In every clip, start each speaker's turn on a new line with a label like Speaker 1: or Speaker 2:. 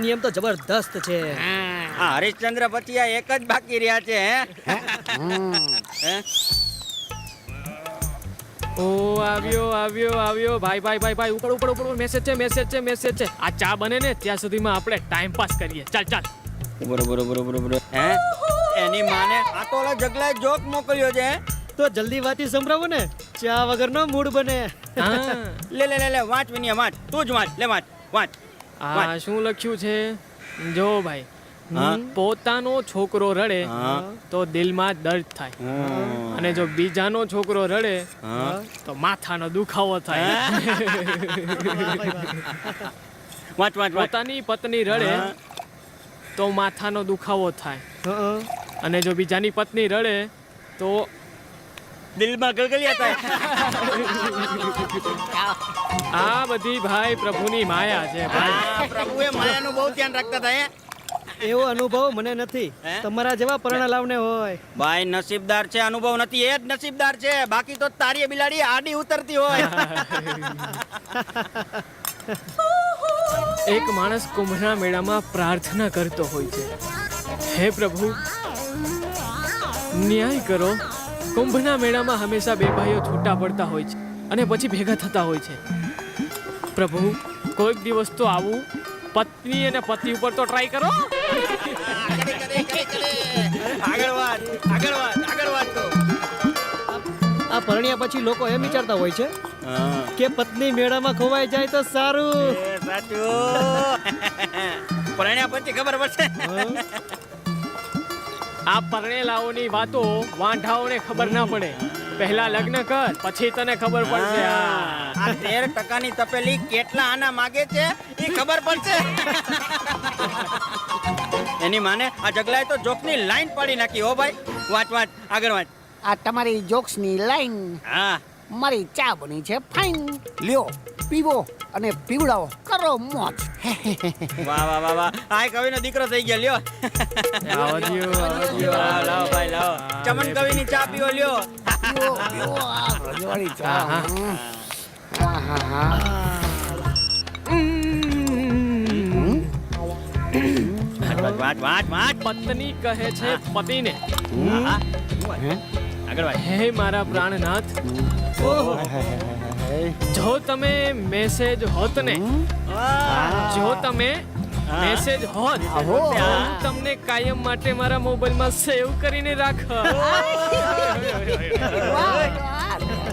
Speaker 1: નિયમ તો જબરદસ્ત છે.
Speaker 2: આ હરિશ્ચંદ્ર પછી એક જ બાકી રહ્યા છે હે? હે?
Speaker 3: ઓ આવ્યો આવ્યો આવ્યો. ભાઈ ભાઈ ભાઈ ભાઈ ઉપર ઉપર ઉપર મેસેજ છે મેસેજ છે મેસેજ છે. આ ચા બને ને ત્યાં સુધીમાં આપણે ટાઈમ પાસ કરીએ. ચાલ ચાલ.
Speaker 2: બરોબર બરોબર બરોબર હે? એની માને આ તો ઓલા જગલાએ જોક મોકલ્યો છે
Speaker 1: તો જલ્દી વાતી સંભળાવો ને. ચા વગરનો મૂડ બને.
Speaker 2: લે લે લે લે વાંચ વિનિયા વાંચ. તું જ વાંચ. લે વાંચ. વાંચ.
Speaker 3: આ શું લખ્યું છે? જો ભાઈ પોતાનો છોકરો રડે તો દિલમાં દર્દ થાય. અને જો બીજાનો છોકરો રડે તો માથાનો દુખાવો થાય.
Speaker 2: વાંચ વાંચ
Speaker 3: પોતાની પત્ની રડે તો માથાનો દુખાવો થાય. અને જો બીજાની પત્ની રડે તો
Speaker 2: દિલમાં ગલગલિયા થાય.
Speaker 3: આ બધી ભાઈ પ્રભુની માયા છે ભાઈ.
Speaker 2: પ્રભુએ માયાનું બહુ ધ્યાન રાખતા હતા
Speaker 1: એવો અનુભવ મને નથી. તમારા જેવા પરણા લાવને હોય.
Speaker 2: ભાઈ નસીબદાર છે અનુભવ નથી. એ જ નસીબદાર છે. બાકી તો તારી બિલાડી આડી ઉતરતી હોય.
Speaker 3: એક માણસ કુંભના મેળામાં પ્રાર્થના કરતો હોય છે. હે પ્રભુ ન્યાય કરો. કુંભના મેળામાં હંમેશા બે ભાઈઓ છૂટા પડતા હોય છે. અને પછી ભેગા થતા હોય છે. પ્રભુ કોઈક દિવસ તો આવું પત્ની અને પતિ ઉપર તો ટ્રાય કરો.
Speaker 2: આગળ વાત આગળ વાત આગળ વાત તો
Speaker 1: આ પરણ્યા પછી લોકો એમ વિચારતા હોય છે કે પત્ની મેળામાં ખોવાઈ જાય તો સારું.
Speaker 2: પરણ્યા પછી ખબર પડશે.
Speaker 3: આ પરણેલાઓની વાતો વાંઢાઓને ખબર ના પડે. પહેલા લગ્ન કર પછી તને ખબર પડશે આ
Speaker 2: આ તેર ટકાની તપેલી કેટલા આના માગે છે એ ખબર પડશે. એની માને આ જગલાએ તો જોકની લાઈન પાડી નાખી હો ભાઈ. વાંચ વાંચ આગળ વાંચ.
Speaker 4: આ તમારી જોક્સની લાઈન.
Speaker 2: હા.
Speaker 4: મારી ચા બની છે ફાઇન લ્યો પીવો અને પીવડાવો. કરો મોજ.
Speaker 2: વાહ વાહ વાહ વાહ. આ કવિનો દીકરો થઈ ગયો લ્યો.
Speaker 3: આવો દ્યો, આવો
Speaker 2: લાવો લાવો ભાઈ લાવો. ચમન કવિની ચા પીવો લ્યો.
Speaker 4: રજવાડી
Speaker 3: પત્ની કહે છે પતિને.
Speaker 2: આગળ
Speaker 3: હે મારા પ્રાણનાથ જો તમે મેસેજ હોત ને, જો તમે મેસેજ હોત
Speaker 4: આવો.
Speaker 3: હું તમને કાયમ માટે મારા મોબાઈલમાં સેવ કરીને રાખ.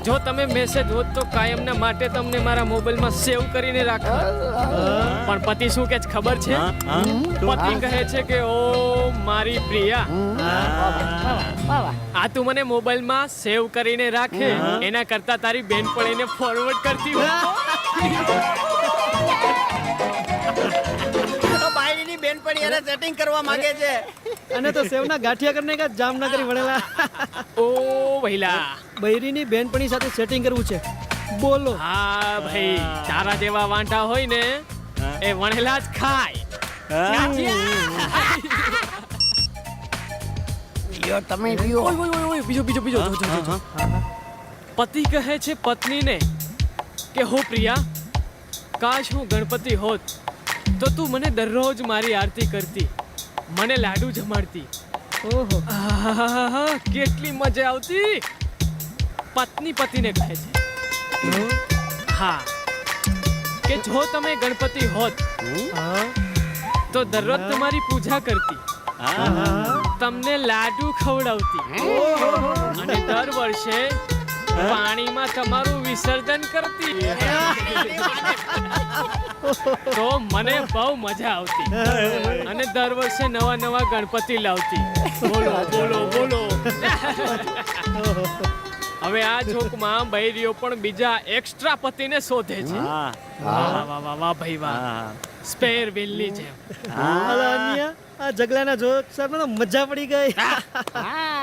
Speaker 3: જો તમે મેસેજ હોત તો કાયમના માટે તમને મારા મોબાઈલમાં સેવ કરીને રાખ. પણ પતિ શું કે ખબર છે. પતિ કહે છે કે ઓ મારી પ્રિયા. આ તું મને મોબાઈલમાં સેવ કરીને રાખે. એના કરતા તારી બેનપણીને ફોરવર્ડ કરતી હોય.
Speaker 2: એને સેટિંગ કરવા માંગે છે.
Speaker 1: અને તો સેવના ગાંઠિયા કરીને કા જામનગરી વળેલા
Speaker 3: ઓ ભઈલા
Speaker 1: બૈરીની બેનપણી સાથે સેટિંગ કરવું છે. બોલો.
Speaker 3: હા ભાઈ તારા જેવા વાંટા હોય ને એ વણેલા જ ખાય.
Speaker 4: તમે
Speaker 3: બીજો બીજો બીજો. પતિ કહે છે પત્નીને કે હો પ્રિયા કાશ હું ગણપતિ હોત તો તું મને દરરોજ મારી આરતી કરતી. મને લાડુ જમાડતી.
Speaker 1: ઓહો.
Speaker 3: કેટલી મજા આવતી. પત્ની પતિને કહે છે. હા. કે જો તમે ગણપતિ હોત તો દરરોજ તમારી પૂજા કરતી. તમને લાડુ ખવડાવતી. અને દર વર્ષે પાણીમાં તમારું વિસર્જન કરતી. તો મને બહુ મજા આવતી. અને દર વર્ષે નવા નવા ગણપતિ લાવતી. બોલો બોલો બોલો. હવે આ જોકમાં બૈરીઓ પણ બીજા એક્સ્ટ્રા પતિને શોધે છે. વાહ વાહ વાહ. ભાઈ વાહ. સ્પેર વિલની જેમ.
Speaker 1: આ જગલાના જોક સાહેબ મજા પડી ગઈ.
Speaker 4: હા.